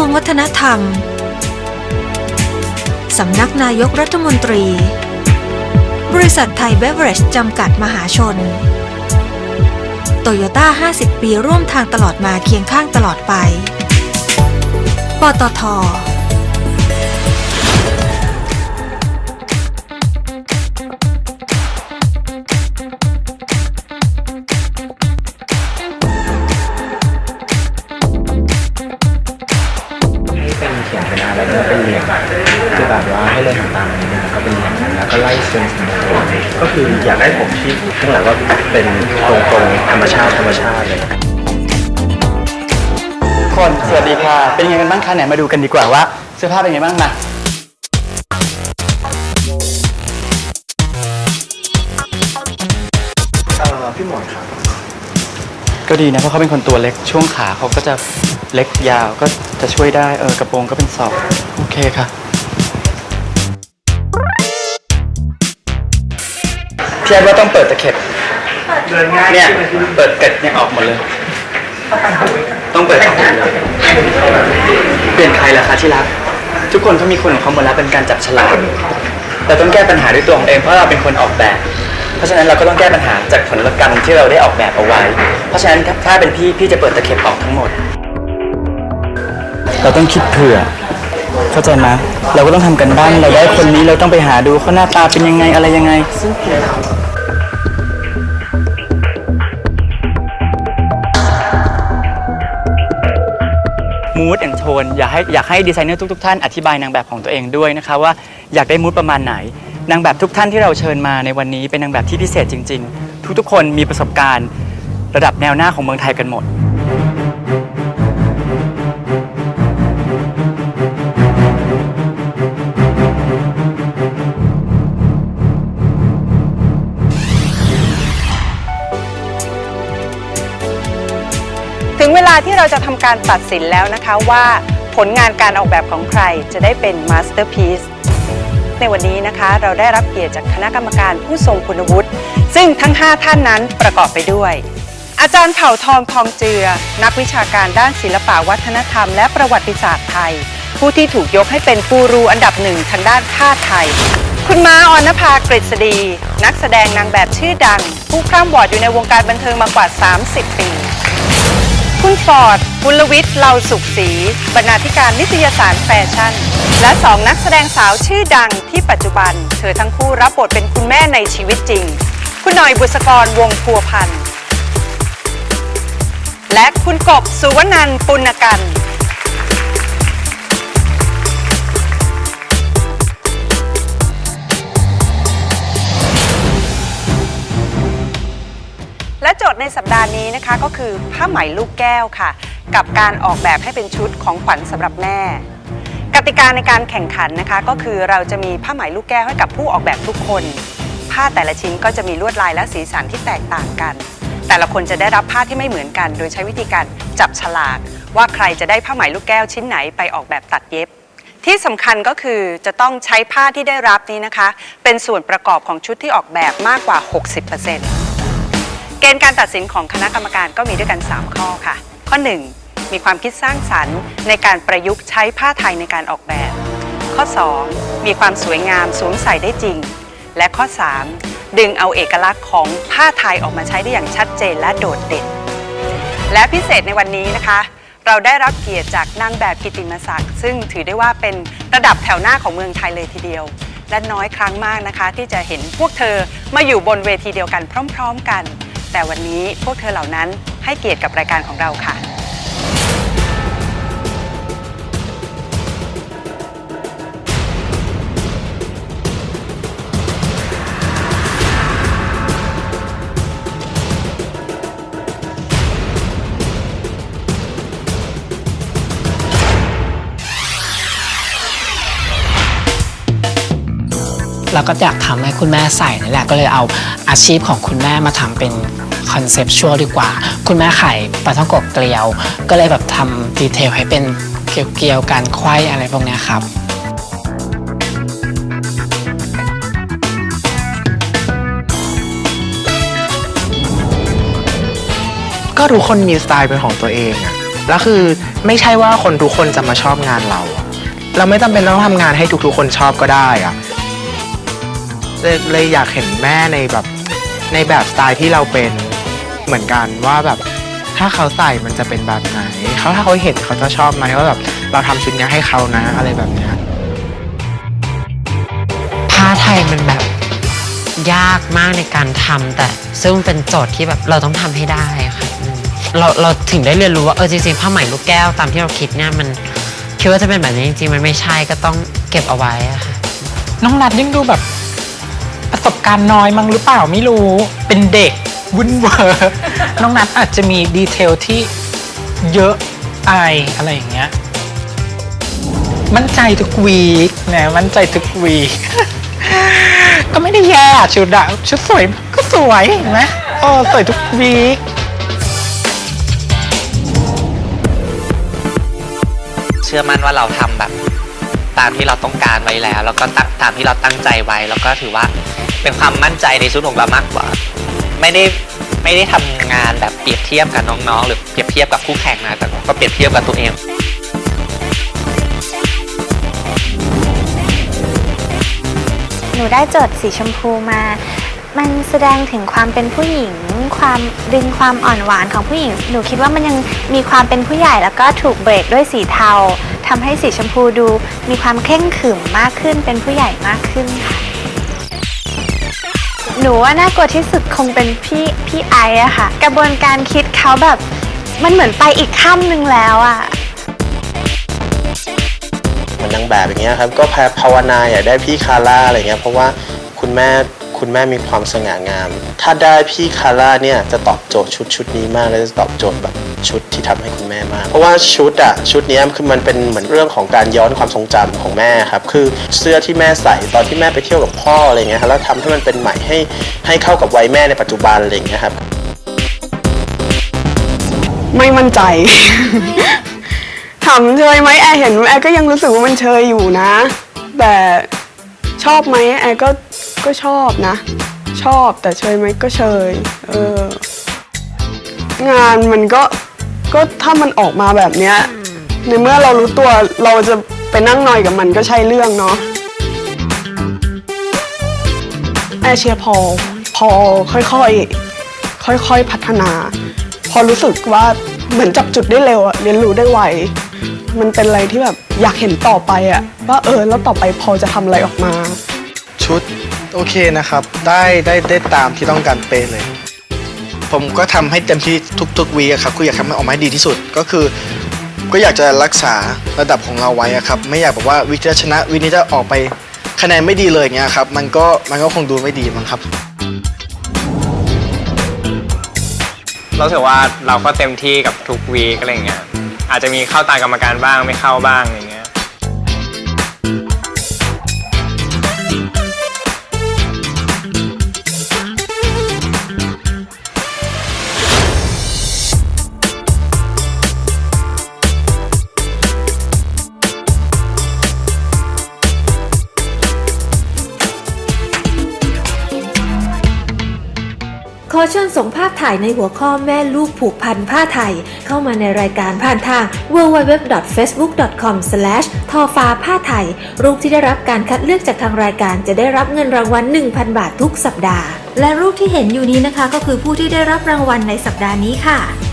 วงวัฒนธรรม สำนักนายกรัฐมนตรี บริษัทไทยเบเวอเรจจำกัดมหาชน โตโยต้า 50 ปีร่วมทางตลอดมาเคียงข้างตลอดไป ปตท ข้างหลังก็เป็นตรงๆธรรมชาติธรรมชาติเลยคนสวัสดีค่ะ เป็นยังไงกันบ้างคะไหนมาดูกันดีกว่าว่า เสื้อผ้าเป็นยังไงบ้างมาก็ดีนะเพราะเขาเป็นคนตัวเล็กช่วงขาเขาก็จะเล็กยาวก็จะช่วยได้เออกระโปรงก็เป็นศอกโอเคค่ะ พี่แอดว่าต้องเปิดตะเข็บเนี่ยเปิดเกล็ดเนี่ยออกหมดเลย ต้องเปิดออกหมดเลยเปลี่ยนใครล่ะคะที่รัก ทุกคนเขามีคนของเขาหมดแล้วเป็นการจับฉลากเราต้องแก้ปัญหาด้วยตัวของเองเพราะเราเป็นคนออกแบบ เพราะฉะนั้นเราก็ต้องแก้ปัญหาจากผลกรรมที่เราได้ออกแบบเอาไว้ เพราะฉะนั้นถ้าเป็นพี่พี่จะเปิดตะเข็บออกทั้งหมด เราต้องคิดเผื่อ เข้าใจไหมเราก็ต้องทำกันบ้านเราได้คนนี้เราต้องไปหาดูเขาหน้าตาเป็นยังไงอะไรยังไงมูดแอนโทนอยากให้อยากให้ดีไซเนอร์ทุกๆท่านอธิบายนางแบบของตัวเองด้วยนะคะว่าอยากได้มูดประมาณไหน นางแบบทุกท่านที่เราเชิญมาในวันนี้เป็นนางแบบที่พิเศษจริง ๆ ทุกๆคนมีประสบการณ์ ระดับแนวหน้าของเมืองไทยกันหมด ถึงเวลาที่เราจะทำการตัดสินแล้วนะคะว่าผลงานการออกแบบของใครจะได้เป็นมาสเตอร์พีซในวันนี้นะคะเราได้รับเกียรติจากคณะกรรมการผู้ทรงคุณวุฒิ ซึ่งทั้ง 5 ท่านนั้นประกอบไปด้วย อาจารย์เผ่าทองทองเจือ นักวิชาการด้านศิลปวัฒนธรรมและประวัติศาสตร์ไทย ผู้ที่ถูกยกให้เป็นกูรูอันดับหนึ่งทางด้านผ้าไทย คุณม้าออนภากฤษฎี นักแสดงนางแบบชื่อดัง ผู้คร่ำวอดอยู่ในวงการบันเทิงมากว่า 30 ปี คุณฟอร์ดบุลวิทย์เลาสุขศรีบรรณาธิการนิตยสารแฟชั่น และสองนักแสดงสาวชื่อดังที่ปัจจุบัน เธอทั้งคู่รับบทเป็นคุณแม่ในชีวิตจริง คุณหน่อยบุษกรวงพัวพันธ์และคุณกบสุวนันปุณกัน สัปดาห์นี้นะคะก็คือผ้าไหมลูกแก้วค่ะ กับการออกแบบให้เป็นชุดของขวัญสำหรับแม่ กติกาในการแข่งขันนะคะ ก็คือเราจะมีผ้าไหมลูกแก้วให้กับผู้ออกแบบทุกคน ผ้าแต่ละชิ้นก็จะมีลวดลายและสีสันที่แตกต่างกัน แต่ละคนจะได้รับผ้าที่ไม่เหมือนกัน โดยใช้วิธีการจับฉลาก ว่าใครจะได้ผ้าไหมลูกแก้วชิ้นไหนไปออกแบบตัดเย็บที่สำคัญก็คือจะต้องใช้ผ้าที่ได้รับนี้นะคะ เป็นส่วนประกอบของชุดที่ออกแบบมากกว่า 60% เกณฑ์การตัดสินของคณะกรรมการก็มีด้วยกัน 3 ข้อค่ะ ข้อ 1 มีความคิดสร้างสรรค์ในการประยุกต์ใช้ผ้าไทยในการออกแบบ ข้อ 2 มีความสวยงามสวมใส่ได้จริง และข้อ 3 ดึงเอาเอกลักษณ์ของผ้าไทยออกมาใช้ได้อย่างชัดเจนและโดดเด่น และพิเศษในวันนี้นะคะ เราได้รับเกียรติจากนางแบบกิติมศักดิ์ซึ่งถือได้ว่าเป็นระดับแถวหน้าของเมืองไทยเลยทีเดียวและน้อยครั้งมากนะคะ ที่จะเห็นพวกเธอมาอยู่บนเวทีเดียวกันพร้อม ๆ กัน แต่วันนี้พวกเธอเหล่านั้นให้เกียรติกับรายการของเราค่ะ เราก็อยากทำให้คุณแม่ใส่นี่แหละก็เลยเอาอาชีพของคุณแม่มาทำเป็นคอนเซปชวลดีกว่า คุณแม่ขายปลาท่องโกะเกลียว ก็เลยแบบทำดีเทลให้เป็นเกลียวๆการไขว้อะไรพวกนี้ครับก็ทุกคนมีสไตล์เป็นของตัวเองอะแล้วคือไม่ใช่ว่าคนทุกคนจะมาชอบงานเรา เราไม่จำเป็นต้องทำงานให้ทุกๆคนชอบก็ได้อะ เลยเลยอยากเห็นแม่ในแบบในแบบสไตล์ที่เราเป็นเหมือนกันว่าแบบถ้าเขาใส่มันจะเป็นแบบไหนเขาถ้าเขาเห็นเขาจะชอบไหมว่าแบบเราทำชุดเนี้ยให้เขานะอะไรแบบเนี้ยผ้าไทยมันแบบยากมากในการทำแต่ซึ่งเป็นโจทย์ที่แบบเราต้องทำให้ได้อะค่ะอืมเราเราถึงได้เรียนรู้ว่าเออจริงๆผ้าไหมลูกแก้วตามที่เราคิดเนี่ยมันคิดว่าจะเป็นแบบนี้จริงๆมันไม่ใช่ก็ต้องเก็บเอาไว้อะค่ะน้องนัดยังดูแบบ ประสบการณ์น้อยมั้งหรือเปล่าไม่รู้ เป็นเด็กวุ่นเวอร์น้องนัดอาจจะมีดีเทลที่เยอะอายอะไรอย่างเงี้ย มั่นใจทุกวีคนะมั่นใจทุกวีค ก็ไม่ได้แย่ชุดอะชุดสวยก็สวยเห็นไหมเออสวยทุกวีคเชื่อมั่นว่าเราทำแบบ ตามที่เราต้องการไว้แล้ว แล้วก็ตามตามที่เราตั้งใจไว้ แล้วก็ถือว่า เป็นความมั่นใจในชุดของเรามากกว่า ไม่ได้ไม่ได้ทำงานแบบเปรียบเทียบกับน้องๆ หรือเปรียบเทียบกับคู่แข่งนะแต่ก็เปรียบเทียบกับตัวเองหนูได้โจทย์สีชมพูมา มันแสดงถึงความเป็นผู้หญิง ความดึงความอ่อนหวานของผู้หญิง หนูคิดว่ามันยังมีความเป็นผู้ใหญ่แล้วก็ถูกเบรกด้วยสีเทาทำให้สีชมพูดู มีความเคร่งขึมมากขึ้น เป็นผู้ใหญ่มากขึ้นค่ะ หนูว่าน่ากลัวที่สุดคงเป็นพี่พี่ไอซ์อะค่ะ กระบวนการคิดเขาแบบมันเหมือนไปอีกขั้นหนึ่งแล้วอะเหมือนนางแบบอย่างเงี้ยครับก็พภาวนาอยากได้พี่คาร่าอะไรเงี้ยเพราะว่าคุณแม่คุณแม่มีความสง่างาม ถ้าได้พี่คาร่าเนี่ยจะตอบโจทย์ชุดชุดนี้มากและจะตอบโจทย์แบบ ชุดที่ทำให้คุณแม่มาก เพราะว่าชุดอะชุดนี้คือมันเป็นเหมือนเรื่องของการย้อนความทรงจำของแม่ครับคือเสื้อที่แม่ใส่ตอนที่แม่ไปเที่ยวกับพ่ออะไรเงี้ยครับแล้วทำให้มันเป็นใหม่ให้ให้เข้ากับวัยแม่ในปัจจุบันอะไรเงี้ยครับไม่มั่นใจถามเชยไหมแอร์เห็นแอร์ก็ยังรู้สึกว่ามันเชยอยู่นะ แต่ชอบไหมแอร์ก็ก็ชอบนะ ชอบแต่เชยไหมก็เชยเอองานมันก็ ก็ถ้ามันออกมาแบบเนี้ยในเมื่อเรารู้ตัวเราจะไปนั่งนอยกับมันก็ใช่เรื่องเนาะแอเชียพอพอค่อยๆค่อยๆพัฒนา พอรู้สึกว่าเหมือนจับจุดได้เร็วอะเรียนรู้ได้ไวมันเป็นอะไรที่แบบอยากเห็นต่อไปอะว่าเออแล้วต่อไปพอจะทำอะไรออกมา ชุดโอเคนะครับ ได้ได้ได้ตามที่ต้องการเป๊ะเลย ผมก็ทำให้เต็มที่ทุกๆวีครับคือยากทำให้ออกมาให้ดีที่สุดก็คือ ก็อยากจะรักษาระดับของเราไว้อะครับไม่อยากแบบว่าวิจะชนะวินี้จะออกไปคะแนนไม่ดีเลยอย่างเงี้ยครับมันก็มันก็คงดูไม่ดีมั้งครับ เราถือว่าเราก็เต็มที่กับทุกวีคอะไรอย่างเงี้ยอาจจะมีเข้าตากรรมการบ้างไม่เข้าบ้าง อเงี้ยขอเชิญส่งภาพถ่ายในหัวข้อแม่ลูกผูกพันผ้าไทย เข้ามาในรายการผ่านทาง www.facebook.com t h ฟ้าผ้าไทย รูปที่ได้รับการคัดเลือกจากทางรายการจะได้รับเงินรางวัล 1,000 บาททุกสัปดาห์ และรูปที่เห็นอยู่นี้นะคะ ก็คือผู้ที่ได้รับรางวัลในสัปดาห์นี้ค่ะ